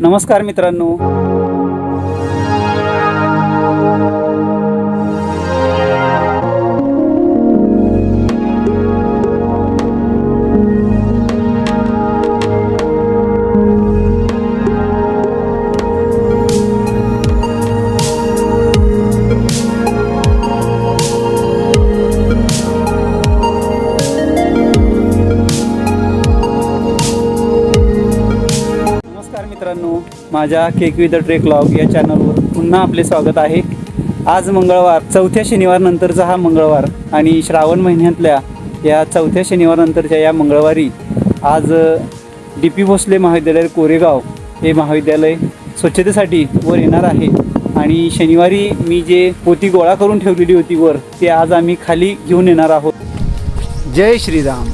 नमस्कार मित्रांनो. माझ्या cake with the trek log या चॅनलवर पुन्हा आपले स्वागत आहे. आज मंगळवार चौथ्या शनिवारनंतरचा हा मंगळवार आणि श्रावण महिन्यातल्या या चौथ्या शनिवारनंतरच्या या मंगळवारी आज डी पी भोसले महाविद्यालय कोरेगाव हे महाविद्यालय स्वच्छतेसाठी वर येणार आहे. आणि शनिवारी मी जे पोती गोळा करून ठेवलेली होती वर ते आज आम्ही खाली घेऊन येणार आहोत. जय श्रीराम.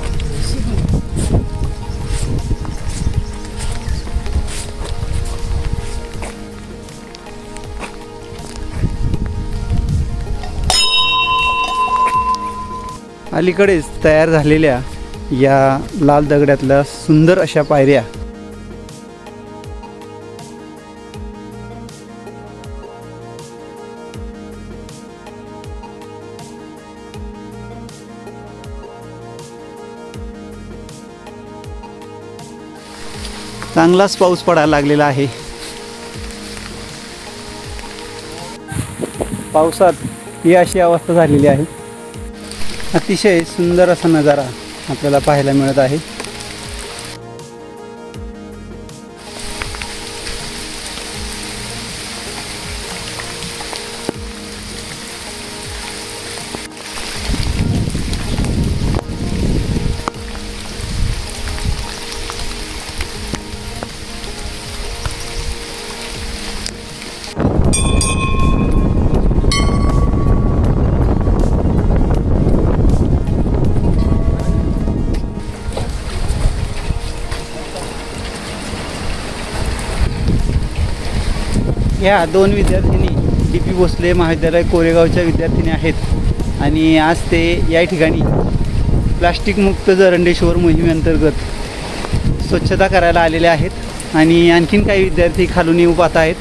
अलीकडेच तयार झालेल्या या लाल दगडातल्या सुंदर अशा पायऱ्या. चांगलाच पाऊस पडायला लागलेला आहे. पावसात ही अशी अवस्था झालेली आहे. अतिशय सुंदर असा नजारा आपल्याला पाहायला मिळत आहे. ह्या दोन विद्यार्थिनी डी पी भोसले महाविद्यालय कोरेगावच्या विद्यार्थिनी आहेत. आणि आज ते या ठिकाणी प्लास्टिकमुक्त जरंडेश्वर मोहिमेअंतर्गत स्वच्छता करायला आलेले आहेत. आणि आणखीन काही विद्यार्थी खालून येऊ पाहत आहेत.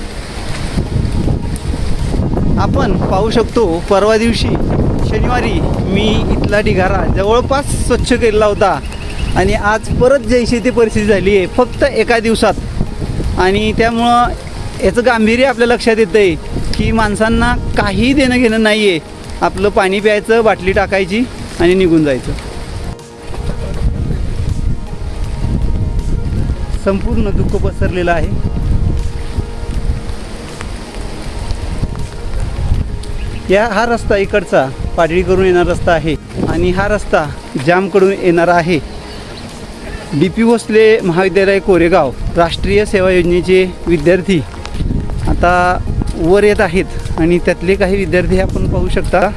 आपण पाहू शकतो परवा दिवशी शनिवारी मी इथला ढिगारा जवळपास स्वच्छ केलेला होता. आणि आज परत जैसे ती परिस्थिती झाली आहे फक्त एका दिवसात. आणि त्यामुळं याचं गांभीर्य आपल्या लक्षात येतं आहे की माणसांना काही देणं घेणं नाही आहे आपलं पाणी प्यायचं बाटली टाकायची आणि निघून जायचं. संपूर्ण दुःख पसरलेलं आहे. या हा रस्ता इकडचा पाडळीकडून येणारा रस्ता आहे आणि हा रस्ता जामकडून येणारा आहे. डी पी भोसले महाविद्यालय कोरेगाव राष्ट्रीय सेवा योजनेचे विद्यार्थी आता वर येत आहेत आणि त्यातले काही विद्यार्थी आपण पाहू शकता.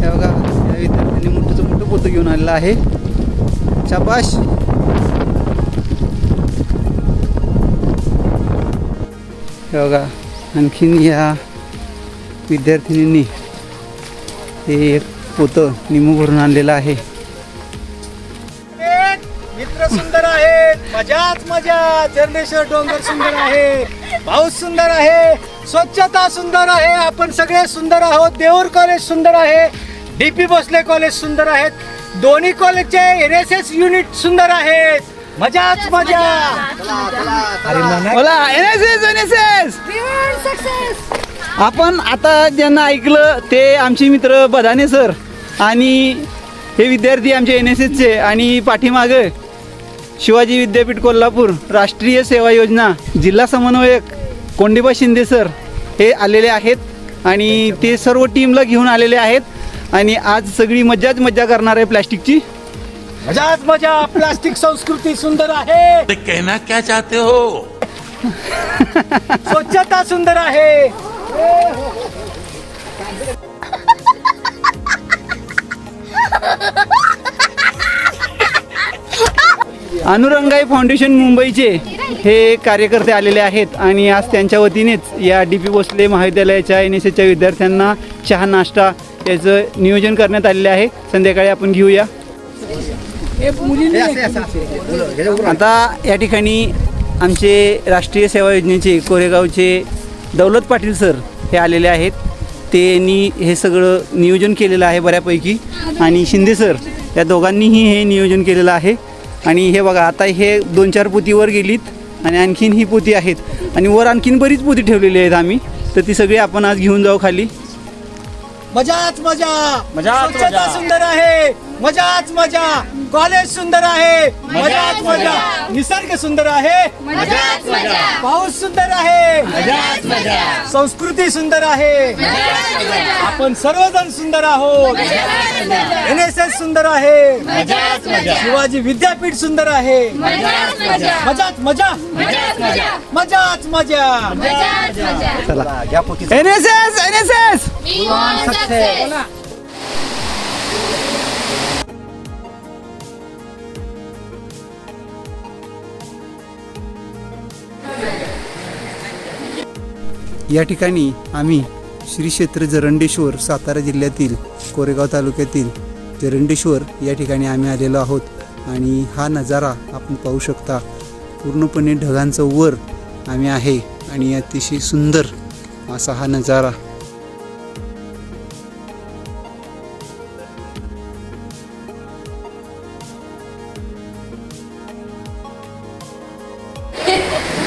बघा या विद्यार्थ्यांनी मोठंचं मोठं पोतं घेऊन आलेलं आहे. शाबाश बघा आणखीन या विद्यार्थिनींनी हे एक पोतं निमू भरून आणलेलं आहे. मित्र सुंदर आहेत. मजाच मजा. जर्नेश्वर डोंगर सुंदर आहे. पाऊस सुंदर आहे. स्वच्छता सुंदर आहे. आपण सगळे सुंदर आहोत. देऊर कॉलेज सुंदर आहे. डी पी भोसले कॉलेज सुंदर आहेत. दोन्ही कॉलेजचे एन एस एस युनिट सुंदर आहेत. मजाच मजा. बोला N S S N S S आपण आता ज्यांना ऐकलं ते आमचे मित्र बदाने सर आणि हे विद्यार्थी आमचे एन एस एसचे आणि पाठीमागं शिवाजी विद्यापीठ कोल्हापूर राष्ट्रीय सेवा योजना जिल्हा समन्वयक कोंडिबा शिंदे सर हे आलेले आहेत आणि ते सर्व टीमला घेऊन आलेले आहेत. आणि आज सगळी मज्जाच मज्जा करणार आहे प्लॅस्टिकची. मजाच मजा. प्लास्टिक संस्कृती सुंदर आहे. ते कहना क्या चाहते हो? स्वच्छता सुंदर आहे. अनुरंगाई फाउंडेशन मुंबईचे हे कार्यकर्ते आलेले आहेत आणि आज त्यांच्या वतीनेच या डी पी भोसले महाविद्यालयाच्या एन एस एसच्या विद्यार्थ्यांना चहा नाश्ता याचं नियोजन करण्यात आलेले आहे. संध्याकाळी आपण घेऊया. आता या ठिकाणी आमचे राष्ट्रीय सेवा योजनेचे कोरेगावचे दौलत पाटील सर हे आलेले आहेत. त्यांनी हे सगळं नियोजन केलेलं आहे बऱ्यापैकी. आणि शिंदे सर या दोघांनीही हे नियोजन केलेलं आहे. आणि हे बघा आता हे दोन चार पोती वर गेलीत आणि आणखीन ही पोती आहेत. आणि वर आणखीन बरीच पोती ठेवलेली आहेत आम्ही. तर ती सगळी आपण आज घेऊन जाऊ खाली. मजाच मजा. मजा. सुंदर आहे. मजाच मजा कॉलेज सुंदर आहे मजाच मजा निसर्ग सुंदर आहे पाऊस सुंदर आहे संस्कृती सुंदर आहे आपण सर्वजण सुंदर आहोत एन एस एस सुंदर आहे शिवाजी विद्यापीठ सुंदर आहे मजाच मजा मजाच मजा चला N S S N S S या ठिकाणी आम्ही श्री क्षेत्र जरंडेश्वर सातारा जिल्ह्यातील कोरेगाव तालुक्यातील जरंडेश्वर या ठिकाणी आम्ही आलेलो आहोत. आणि हा नजारा आपण पाहू शकता. पूर्णपणे ढगांचं वर आम्ही आहे. आणि अतिशय सुंदर असा हा नजारा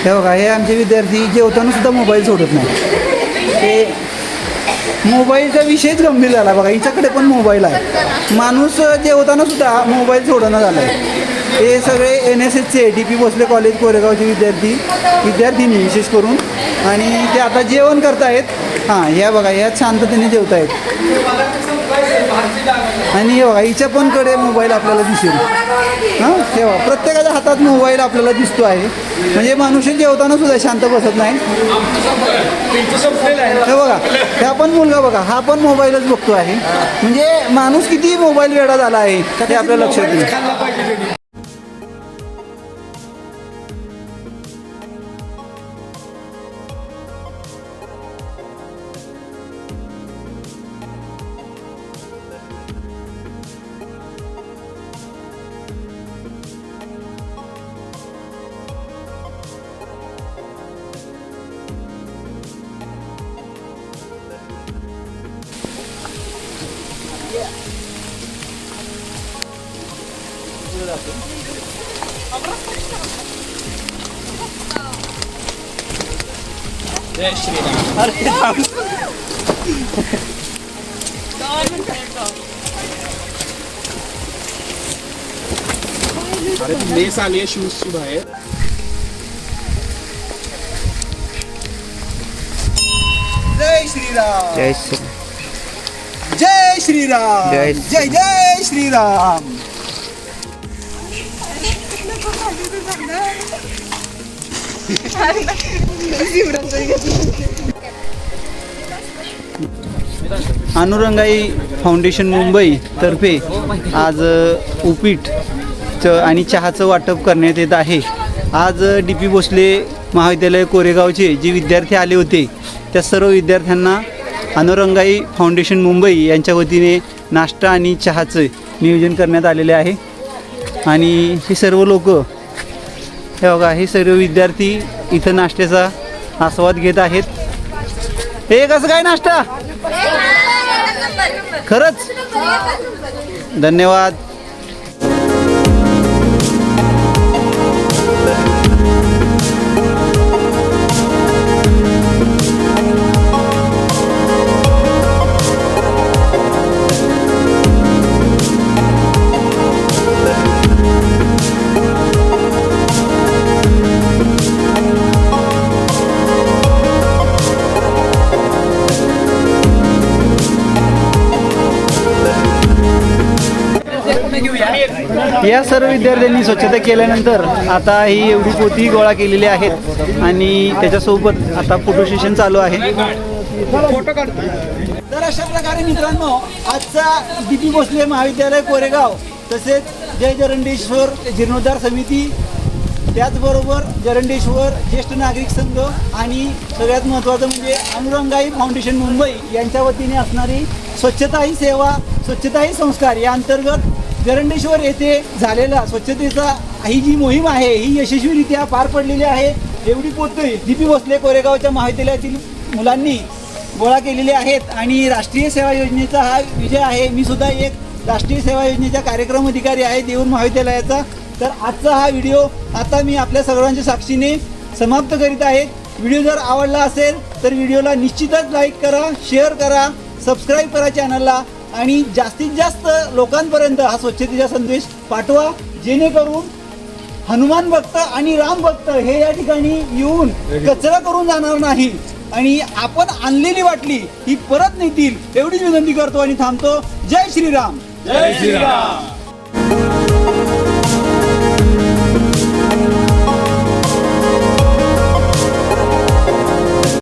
हे बघा हे आमचे विद्यार्थी जेवताना सुद्धा मोबाईल सोडत नाही ते मोबाईलचा विषयच गंभीर झाला बघा हिच्याकडे पण मोबाईल आहे. माणूस जेवताना सुद्धा मोबाईल सोडणं झाला आहे हे सगळे एन एस एसचे डी पी भोसले कॉलेज कोरेगावचे विद्यार्थी विद्यार्थिनी विशेष करून. आणि ते आता जेवण करतायत. हां ह्या बघा ह्या शांततेने जेवत आहेत आणि हे बघा हिच्या पण कडे मोबाईल आपल्याला दिसेल. हां? तेव्हा प्रत्येकाच्या हातात मोबाईल आपल्याला दिसतो आहे. म्हणजे माणूस जेवताना सुद्धा शांत बसत नाही. हे बघा हा पण मुलगा बघा हा पण मोबाईलच बघतो आहे म्हणजे माणूस किती मोबाईल वेळा झाला आहे ते आपल्या लक्षात येईल. अरे ती मेस आली आहे शूजची बाहेर जय श्रीराम. जय श्री जय श्रीराम. जय जय जय श्रीराम. अनुरंगाई फाउंडेशन मुंबई तर्फे आज उपीट च आणि चहाचं वाटप करण्यात येत आहे. आज डी पी भोसले महाविद्यालय कोरेगावचे जे विद्यार्थी आले होते त्या सर्व विद्यार्थ्यांना अनुरंगाई फाउंडेशन मुंबई यांच्या वतीने नाश्ता आणि चहाचं नियोजन करण्यात आलेले आहे. आणि हे सर्व लोक हे बघा हे सर्व विद्यार्थी इथं नाश्त्याचा आस्वाद घेत आहेत. हे कसं काय नाश्ता? खरंच? धन्यवाद. या सर्व विद्यार्थ्यांनी स्वच्छता केल्यानंतर आता ही एवढी पोती गोळा केलेली आहेत आणि त्याच्यासोबत आता फोटो सेशन चालू आहे. तर अशा प्रकारे मित्रांनो आजचा डी पी भोसले महाविद्यालय कोरेगाव तसेच जय जरंडेश्वर जीर्णोद्धार समिती त्याचबरोबर जरंडेश्वर ज्येष्ठ नागरिक संघ आणि सगळ्यात महत्त्वाचं म्हणजे अनुरंगाई फाउंडेशन मुंबई यांच्या वतीने असणारी स्वच्छता ही सेवा स्वच्छता ही संस्कार या अंतर्गत जरंडेश्वर येथे झालेला स्वच्छतेचा ही जी मोहीम आहे ही यशस्वीरित्या पार पडलेली आहे. एवढी पोतळी दीपी भोसले कोरेगावच्या महाविद्यालयातील मुलांनी गोळा केलेले आहेत आणि राष्ट्रीय सेवा योजनेचा हा विजय आहे. मी सुद्धा एक राष्ट्रीय सेवा योजनेचा कार्यक्रम अधिकारी आहे देऊर महाविद्यालयाचा. तर आजचा हा व्हिडिओ आता मी आपल्या सर्वांच्या साक्षीने समाप्त करीत आहे. व्हिडिओ जर आवडला असेल तर व्हिडिओला निश्चितच लाईक करा शेअर करा सबस्क्राईब करा चॅनलला आणि जास्तीत जास्त लोकांपर्यंत हा स्वच्छतेचा संदेश पाठवा जेणेकरून हनुमान भक्त आणि राम भक्त हे या ठिकाणी येऊन कचरा करून जाणार नाही. आणि आपण आणलेली वाटली ही परत नेतील एवढीच विनंती करतो आणि थांबतो. जय श्रीराम. जय श्रीराम.